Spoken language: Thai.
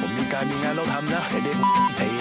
ผมมีการมีงานต้าทำนะไอเด็กไอ